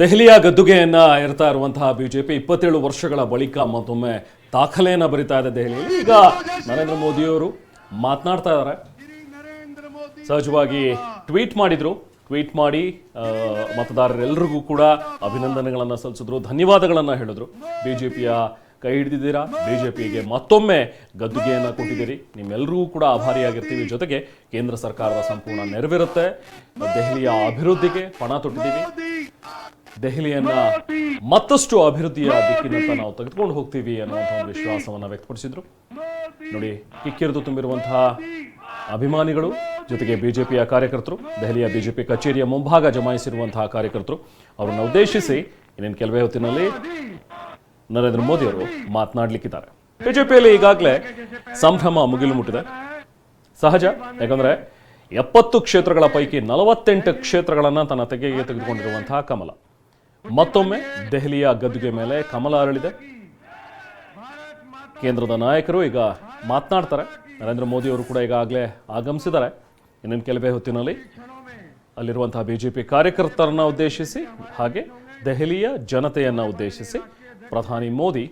ದೆಹಲಿಯ ಗದ್ದುಗೆಯನ್ನ ಇರ್ತಾ ಇರುವಂತಹ ಬಿಜೆಪಿ ಇಪ್ಪತ್ತೇಳು ವರ್ಷಗಳ ಬಳಿಕ ಮತ್ತೊಮ್ಮೆ ದಾಖಲೆಯನ್ನ ಬರಿತಾ ಇದೆ ದೆಹಲಿಯಲ್ಲಿ. ಈಗ ನರೇಂದ್ರ ಮೋದಿಯವರು ಮಾತನಾಡ್ತಾ ಇದ್ದಾರೆ. ಸಹಜವಾಗಿ ಟ್ವೀಟ್ ಮಾಡಿದ್ರು. ಟ್ವೀಟ್ ಮಾಡಿ ಮತದಾರರೆಲ್ಲರಿಗೂ ಕೂಡ ಅಭಿನಂದನೆಗಳನ್ನು ಸಲ್ಲಿಸಿದ್ರು, ಧನ್ಯವಾದಗಳನ್ನು ಹೇಳಿದ್ರು. ಬಿಜೆಪಿಯ ಕೈ ಹಿಡಿದಿದ್ದೀರಾ? ಬಿಜೆಪಿಗೆ ಮತ್ತೊಮ್ಮೆ ಗದ್ದುಗೆಯನ್ನು ಕೊಟ್ಟಿದ್ದೀರಿ. ನಿಮ್ಮೆಲ್ಲರಿಗೂ ಕೂಡ ಆಭಾರಿಯಾಗಿರ್ತೀವಿ. ಜೊತೆಗೆ ಕೇಂದ್ರ ಸರ್ಕಾರದ ಸಂಪೂರ್ಣ ನೆರವಿರುತ್ತೆ. ದೆಹಲಿಯ ಅಭಿವೃದ್ಧಿಗೆ ಪಣ ತೊಟ್ಟಿದ್ದೀವಿ. ದೆಹಲಿಯನ್ನ ಮತ್ತಷ್ಟು ಅಭಿವೃದ್ಧಿಯ ದಿಕ್ಕಿನತ್ತ ನಾವು ತೆಗೆದುಕೊಂಡು ಹೋಗ್ತೀವಿ ಅನ್ನುವಂಥ ಒಂದು ವಿಶ್ವಾಸವನ್ನ ವ್ಯಕ್ತಪಡಿಸಿದ್ರು. ನೋಡಿ ಕಿಕ್ಕಿರಿದು ತುಂಬಿರುವಂತಹ ಅಭಿಮಾನಿಗಳು ಜೊತೆಗೆ ಬಿಜೆಪಿಯ ಕಾರ್ಯಕರ್ತರು ದೆಹಲಿಯ ಬಿಜೆಪಿ ಕಚೇರಿಯ ಮುಂಭಾಗ ಜಮಾಯಿಸಿರುವಂತಹ ಕಾರ್ಯಕರ್ತರು ಅವರನ್ನು ಉದ್ದೇಶಿಸಿ ಇನ್ನೇನು ಕೆಲವೇ ಹೊತ್ತಿನಲ್ಲಿ ನರೇಂದ್ರ ಮೋದಿ ಅವರು ಮಾತನಾಡಲಿಕ್ಕಿದ್ದಾರೆ. ಬಿಜೆಪಿಯಲ್ಲಿ ಈಗಾಗಲೇ ಸಂಭ್ರಮ ಮುಗಿಲು ಮುಟ್ಟಿದೆ. ಸಹಜ ಯಾಕಂದ್ರೆ ಎಪ್ಪತ್ತು ಕ್ಷೇತ್ರಗಳ ಪೈಕಿ ನಲವತ್ತೆಂಟು ಕ್ಷೇತ್ರಗಳನ್ನ ತನ್ನ ತೆಗೆಗೆ ತೆಗೆದುಕೊಂಡಿರುವಂತಹ ಕಮಲ. ಮತ್ತೊಮ್ಮೆ ದೆಹಲಿಯ ಗದ್ದುಗೆ ಮೇಲೆ ಕಮಲ ಅರಳಿದೆ ಕೇಂದ್ರದ ನಾಯಕರು ಈಗ ಮಾತನಾಡ್ತಾರೆ ನರೇಂದ್ರ ಮೋದಿ ಅವರು ಕೂಡ ಈಗಾಗಲೇ ಆಗಮಿಸಿದ್ದಾರೆ ಇನ್ನೇನು ಕೆಲವೇ ಹೊತ್ತಿನಲ್ಲಿ ಅಲ್ಲಿರುವಂತಹ ಬಿಜೆಪಿ ಕಾರ್ಯಕರ್ತರನ್ನ ಉದ್ದೇಶಿಸಿ ಹಾಗೆ ದೆಹಲಿಯ ಜನತೆಯನ್ನ ಉದ್ದೇಶಿಸಿ ಪ್ರಧಾನಿ ಮೋದಿ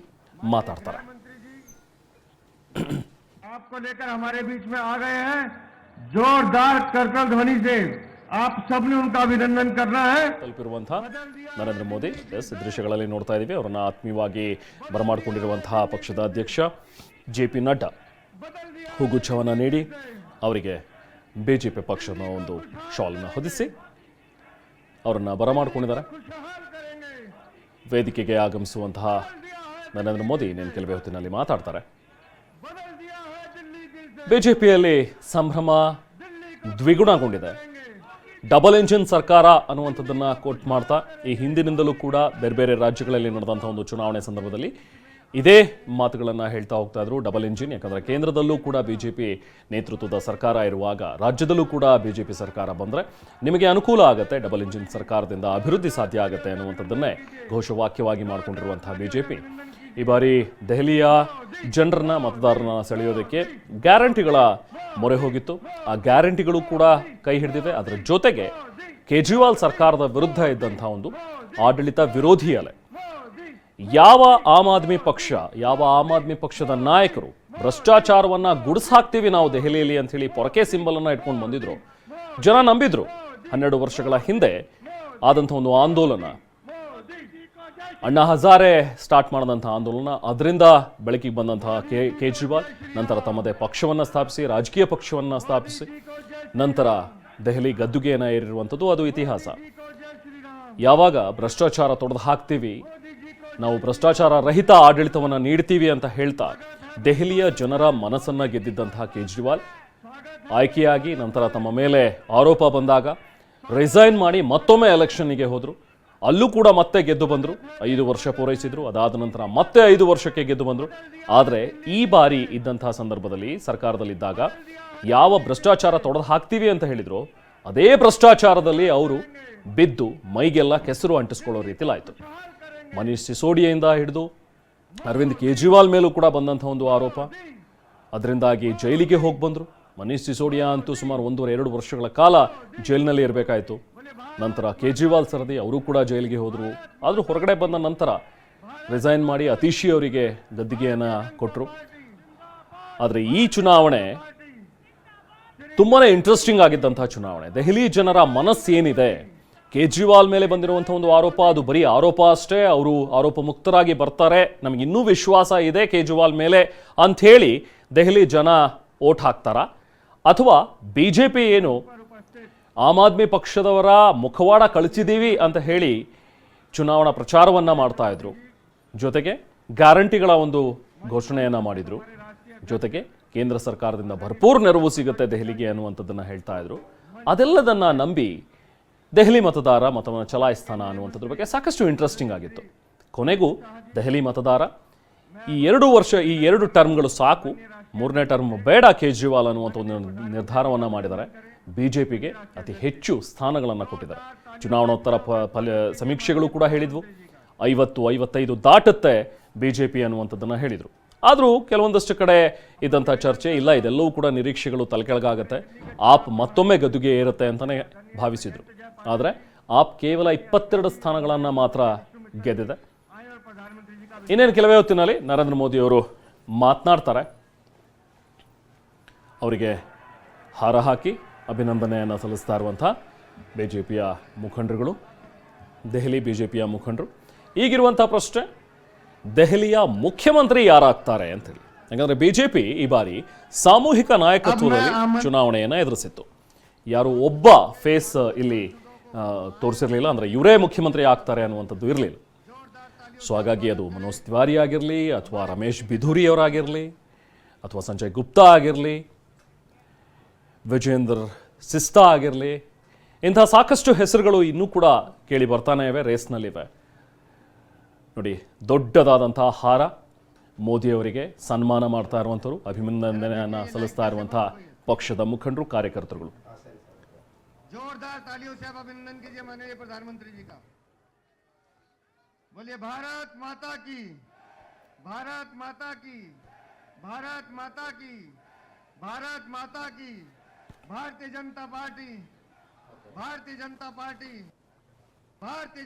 ಮಾತಾಡ್ತಾರೆ आपको लेकर हमारे बीच में आ गए हैं जोरदार करकल ध्वनि से ಆಪ್ ತಲುಪಿರುವಂತಹ ನರೇಂದ್ರ ಮೋದಿ, ಎಸ್, ದೃಶ್ಯಗಳಲ್ಲಿ ನೋಡ್ತಾ ಇದ್ದೀವಿ. ಅವರನ್ನ ಆತ್ಮೀಯವಾಗಿ ಬರಮಾಡಿಕೊಂಡಿರುವಂತಹ ಪಕ್ಷದ ಅಧ್ಯಕ್ಷ ಜೆ ಪಿ ನಡ್ಡಾ. ಹೂಗುಚ್ಛವನ್ನು ನೀಡಿ ಅವರಿಗೆ ಬಿಜೆಪಿ ಪಕ್ಷದ ಒಂದು ಶಾಲ್ನ ಹೊದಿಸಿ ಅವರನ್ನ ಬರಮಾಡಿಕೊಂಡಿದ್ದಾರೆ. ವೇದಿಕೆಗೆ ಆಗಮಿಸುವಂತಹ ನರೇಂದ್ರ ಮೋದಿ ಇನ್ನೇನು ಕೆಲವೇ ಹೊತ್ತಿನಲ್ಲಿ ಮಾತಾಡ್ತಾರೆ. ಬಿಜೆಪಿಯಲ್ಲಿ ಸಂಭ್ರಮ ದ್ವಿಗುಣಗೊಂಡಿದೆ. ಡಬಲ್ ಎಂಜಿನ್ ಸರ್ಕಾರ ಅನ್ನುವಂಥದ್ದನ್ನು ಕೋಟ್ ಮಾಡ್ತಾ, ಈ ಹಿಂದಿನಿಂದಲೂ ಕೂಡ ಬೇರೆ ಬೇರೆ ರಾಜ್ಯಗಳಲ್ಲಿ ನಡೆದಂಥ ಒಂದು ಚುನಾವಣೆ ಸಂದರ್ಭದಲ್ಲಿ ಇದೇ ಮಾತುಗಳನ್ನು ಹೇಳ್ತಾ ಹೋಗ್ತಾ ಇದ್ರು ಡಬಲ್ ಇಂಜಿನ್ ಯಾಕಂದ್ರೆ ಕೇಂದ್ರದಲ್ಲೂ ಕೂಡ ಬಿ ಜೆ ಪಿ ನೇತೃತ್ವದ ಸರ್ಕಾರ ಇರುವಾಗ, ರಾಜ್ಯದಲ್ಲೂ ಕೂಡ ಬಿ ಜೆ ಪಿ ಸರ್ಕಾರ ಬಂದರೆ ನಿಮಗೆ ಅನುಕೂಲ ಆಗುತ್ತೆ, ಡಬಲ್ ಇಂಜಿನ್ ಸರ್ಕಾರದಿಂದ ಅಭಿವೃದ್ಧಿ ಸಾಧ್ಯ ಆಗುತ್ತೆ ಅನ್ನುವಂಥದ್ದನ್ನೇ ಘೋಷವಾಕ್ಯವಾಗಿ ಮಾಡಿಕೊಂಡಿರುವಂತಹ ಬಿಜೆಪಿ. ಈ ಬಾರಿ ದೆಹಲಿಯ ಜನರನ್ನ ಮತದಾರರನ್ನ ಸೆಳೆಯೋದಕ್ಕೆ ಗ್ಯಾರಂಟಿಗಳ ಮೊರೆ ಹೋಗಿತ್ತು. ಆ ಗ್ಯಾರಂಟಿಗಳು ಕೂಡ ಕೈ ಹಿಡಿದಿವೆ. ಅದರ ಜೊತೆಗೆ ಕೇಜ್ರಿವಾಲ್ ಸರ್ಕಾರದ ವಿರುದ್ಧ ಇದ್ದಂಥ ಒಂದು ಆಡಳಿತ ವಿರೋಧಿ ಅಲೆ. ಯಾವ ಆಮ್ ಆದ್ಮಿ ಪಕ್ಷ, ಯಾವ ಆಮ್ ಆದ್ಮಿ ಪಕ್ಷದ ನಾಯಕರು ಭ್ರಷ್ಟಾಚಾರವನ್ನ ಗುಡಿಸಾಕ್ತೀವಿ ನಾವು ದೆಹಲಿಯಲ್ಲಿ ಅಂತ ಹೇಳಿ ಪೊರಕೆ ಸಿಂಬಲ್ ಅನ್ನ ಇಟ್ಕೊಂಡು ಬಂದಿದ್ರು, ಜನ ನಂಬಿದ್ರು. ಹನ್ನೆರಡು ವರ್ಷಗಳ ಹಿಂದೆ ಆದಂಥ ಒಂದು ಆಂದೋಲನ ಅಣ್ಣಾ ಹಜಾರೆ ಸ್ಟಾರ್ಟ್ ಮಾಡಿದಂಥ ಆಂದೋಲನ. ಅದರಿಂದ ಬೆಳಕಿಗೆ ಬಂದಂತಹ ಕೆ, ಕೇಜ್ರಿವಾಲ್, ನಂತರ ತಮ್ಮದೇ ಪಕ್ಷವನ್ನು ಸ್ಥಾಪಿಸಿ, ರಾಜಕೀಯ ಪಕ್ಷವನ್ನು ಸ್ಥಾಪಿಸಿ, ನಂತರ ದೆಹಲಿ ಗದ್ದುಗೆಯನ್ನು ಏರಿರುವಂಥದ್ದು ಅದು ಇತಿಹಾಸ. ಯಾವಾಗ ಭ್ರಷ್ಟಾಚಾರ ತೊಡೆದು ಹಾಕ್ತೀವಿ, ನಾವು ಭ್ರಷ್ಟಾಚಾರ ರಹಿತ ಆಡಳಿತವನ್ನು ನೀಡ್ತೀವಿ ಅಂತ ಹೇಳ್ತಾ ದೆಹಲಿಯ ಜನರ ಮನಸ್ಸನ್ನು ಗೆದ್ದಿದ್ದಂತಹ ಕೇಜ್ರಿವಾಲ್, ಆಯ್ಕೆಯಾಗಿ ನಂತರ ತಮ್ಮ ಮೇಲೆ ಆರೋಪ ಬಂದಾಗ ರಿಸೈನ್ ಮಾಡಿ ಮತ್ತೊಮ್ಮೆ ಎಲೆಕ್ಷನ್ನಿಗೆ ಹೋದರು. ಅಲ್ಲೂ ಕೂಡ ಮತ್ತೆ ಗೆದ್ದು ಬಂದರು. ಐದು ವರ್ಷ ಪೂರೈಸಿದ್ರು. ಅದಾದ ನಂತರ ಮತ್ತೆ ಐದು ವರ್ಷಕ್ಕೆ ಗೆದ್ದು ಬಂದರು. ಆದರೆ ಈ ಬಾರಿ ಇದ್ದಂತಹ ಸಂದರ್ಭದಲ್ಲಿ ಸರ್ಕಾರದಲ್ಲಿದ್ದಾಗ ಯಾವ ಭ್ರಷ್ಟಾಚಾರ ತೊಡೆದು ಹಾಕ್ತೀವಿ ಅಂತ ಹೇಳಿದ್ರು. ಅದೇ ಭ್ರಷ್ಟಾಚಾರದಲ್ಲಿ ಅವರು ಬಿದ್ದು ಮೈಗೆಲ್ಲ ಕೆಸರು ಅಂಟಿಸ್ಕೊಳ್ಳೋ ರೀತಿಲಾಯಿತು. ಮನೀಶ್ ಸಿಸೋಡಿಯಿಂದ ಹಿಡಿದು ಅರವಿಂದ್ ಕೇಜ್ರಿವಾಲ್ ಮೇಲೂ ಕೂಡ ಬಂದಂಥ ಒಂದು ಆರೋಪ. ಅದರಿಂದಾಗಿ ಜೈಲಿಗೆ ಹೋಗಿ ಬಂದರು. ಮನೀಶ್ ಸಿಸೋಡಿಯಾ ಅಂತೂ ಸುಮಾರು ಒಂದೂವರೆ, ಎರಡು ವರ್ಷಗಳ ಕಾಲ ಜೈಲಿನಲ್ಲಿ ಇರಬೇಕಾಯಿತು. ನಂತರ ಕೇಜ್ರಿವಾಲ್ ಸರದಿ ಅವರು ಕೂಡ ಜೈಲಿಗೆ ಹೋದರು. ಆದರೂ ಹೊರಗಡೆ ಬಂದ ನಂತರ ರಿಸೈನ್ ಮಾಡಿ ಅತೀಶಿ ಅವರಿಗೆ ಗದ್ದಿಗೆಯನ್ನು ಕೊಟ್ಟರು ಆದರೆ ಈ ಚುನಾವಣೆ ತುಂಬಾ ಇಂಟ್ರೆಸ್ಟಿಂಗ್ ಆಗಿದ್ದಂಥ ಚುನಾವಣೆ. ದೆಹಲಿ ಜನರ ಮನಸ್ಸೇನಿದೆ ಕೇಜ್ರಿವಾಲ್ ಮೇಲೆ ಬಂದಿರುವಂಥ ಒಂದು ಆರೋಪ, ಅದು ಬರೀ ಆರೋಪ ಅಷ್ಟೇ. ಅವರು ಆರೋಪ ಮುಕ್ತರಾಗಿ ಬರ್ತಾರೆ. ನಮಗೆ ಇನ್ನೂ ವಿಶ್ವಾಸ ಇದೆ ಕೇಜ್ರಿವಾಲ್ ಮೇಲೆ ಅಂಥೇಳಿ ದೆಹಲಿ ಜನ ಓಟ್ ಹಾಕ್ತಾರ? ಅಥವಾ ಬಿ ಜೆ ಪಿ ಏನು ಆಮ್ ಆದ್ಮಿ ಪಕ್ಷದವರ ಮುಖವಾಡ ಕಳಿಸಿದ್ದೀವಿ ಅಂತ ಹೇಳಿ ಚುನಾವಣಾ ಪ್ರಚಾರವನ್ನ ಮಾಡ್ತಾ ಇದ್ರು. ಜೊತೆಗೆ ಗ್ಯಾರಂಟಿಗಳ ಒಂದು ಘೋಷಣೆಯನ್ನ ಮಾಡಿದ್ರು. ಜೊತೆಗೆ ಕೇಂದ್ರ ಸರ್ಕಾರದಿಂದ ಭರ್ಪೂರ್ ನೆರವು ಸಿಗುತ್ತೆ ದೆಹಲಿಗೆ ಅನ್ನುವಂಥದ್ದನ್ನು ಹೇಳ್ತಾ ಇದ್ರು. ಅದೆಲ್ಲದನ್ನ ನಂಬಿ ದೆಹಲಿ ಮತದಾರ ಮತವನ್ನು ಚಲಾಯಿಸ್ತಾನ ಅನ್ನುವಂಥದ್ರ ಬಗ್ಗೆ ಸಾಕಷ್ಟು ಇಂಟ್ರೆಸ್ಟಿಂಗ್ ಆಗಿತ್ತು. ಕೊನೆಗೂ ದೆಹಲಿ ಮತದಾರ, ಈ ಎರಡು ವರ್ಷ, ಈ ಎರಡು ಟರ್ಮ್ಗಳು ಸಾಕು. ಮೂರನೇ ಟರ್ಮ್ ಬೇಡ ಕೇಜ್ರಿವಾಲ್ ಅನ್ನುವಂಥ ಒಂದು ನಿರ್ಧಾರವನ್ನು ಮಾಡಿದ್ದಾರೆ. ಬಿಜೆಪಿಗೆ ಅತಿ ಹೆಚ್ಚು ಸ್ಥಾನಗಳನ್ನು ಕೊಟ್ಟಿದ್ದಾರೆ. ಚುನಾವಣೋತ್ತರ ಫಲ, ಸಮೀಕ್ಷೆಗಳು ಕೂಡ ಹೇಳಿದ್ವು. ಐವತ್ತು, ಐವತ್ತೈದು ದಾಟುತ್ತೆ ಬಿ ಜೆ ಪಿ ಅನ್ನುವಂಥದ್ದನ್ನು ಹೇಳಿದರು. ಆದರೂ ಕೆಲವೊಂದಷ್ಟು ಕಡೆ ಇದ್ದಂಥ ಚರ್ಚೆ ಇಲ್ಲ. ಇದೆಲ್ಲವೂ ಕೂಡ ನಿರೀಕ್ಷೆಗಳು ತಲೆಕೆಳಗಾಗತ್ತೆ. ಆಪ್ ಮತ್ತೊಮ್ಮೆ ಗದುಗೆ ಏರುತ್ತೆ ಅಂತಲೇ ಭಾವಿಸಿದರು. ಆದರೆ ಆಪ್ ಕೇವಲ ಇಪ್ಪತ್ತೆರಡು ಸ್ಥಾನಗಳನ್ನು ಮಾತ್ರ ಗೆದ್ದಿದೆ. ಇನ್ನೇನು ಕೆಲವೇ ಹೊತ್ತಿನಲ್ಲಿ ನರೇಂದ್ರ ಮೋದಿ ಅವರು ಮಾತನಾಡ್ತಾರೆ. ಅವರಿಗೆ ಹಾರ ಹಾಕಿ ಅಭಿನಂದನೆಯನ್ನು ಸಲ್ಲಿಸ್ತಾ ಇರುವಂಥ ಬಿ ಜೆ ಪಿಯ ಮುಖಂಡರುಗಳು ದೆಹಲಿ ಬಿ ಜೆ ಪಿಯ ಮುಖಂಡರು. ಈಗಿರುವಂಥ ಪ್ರಶ್ನೆ ದೆಹಲಿಯ ಮುಖ್ಯಮಂತ್ರಿ ಯಾರಾಗ್ತಾರೆ ಅಂತೇಳಿ ಯಾಕಂದರೆ ಬಿ ಜೆ ಪಿ ಈ ಬಾರಿ ಸಾಮೂಹಿಕ ನಾಯಕತ್ವದಲ್ಲಿ ಚುನಾವಣೆಯನ್ನು ಎದುರಿಸಿತ್ತು. ಯಾರು ಒಬ್ಬ ಫೇಸ್ ಇಲ್ಲಿ ತೋರಿಸಿರಲಿಲ್ಲ ಅಂದರೆ ಇವರೇ ಮುಖ್ಯಮಂತ್ರಿ ಆಗ್ತಾರೆ ಅನ್ನುವಂಥದ್ದು ಇರಲಿಲ್ಲ. ಸೊ ಹಾಗಾಗಿ ಅದು ಮನೋಜ್ ತಿವಾರಿ ಆಗಿರಲಿ ಅಥವಾ ರಮೇಶ್ ಬಿಧೂರಿ ಅವರಾಗಿರಲಿ ಅಥವಾ ಸಂಜಯ್ ಗುಪ್ತಾ ಆಗಿರಲಿ ವಿಜೇಂದರ್ ಸಿಸ್ತಾ ಆಗಿರಲಿ, ಇಂಥ ಸಾಕಷ್ಟು ಹೆಸರುಗಳು ಇನ್ನೂ ಕೂಡ ಕೇಳಿ ಬರ್ತಾನೆ ಇವೆ ರೇಸ್ನಲ್ಲಿವೆ ನೋಡಿ ದೊಡ್ಡದಾದಂಥ ಹಾರ ಮೋದಿಯವರಿಗೆ ಸನ್ಮಾನ ಮಾಡ್ತಾ ಇರುವಂಥವ್ರು, ಅಭಿನಂದನೆಯನ್ನು ಸಲ್ಲಿಸ್ತಾ ಇರುವಂಥ ಪಕ್ಷದ ಮುಖಂಡರು, ಕಾರ್ಯಕರ್ತರುಗಳು. ಭಾರತ್ ಮಾತಾ ಕಿ, ಭಾರತ್ ಮಾತಾ ಕಿ, ಭಾರತ್ ಮಾತಾ ಕಿ, ಭಾರತ್ ಮಾತಾ ಕಿ. भारतीय जनता पार्टी भारतीय जनता पार्टी भारतीय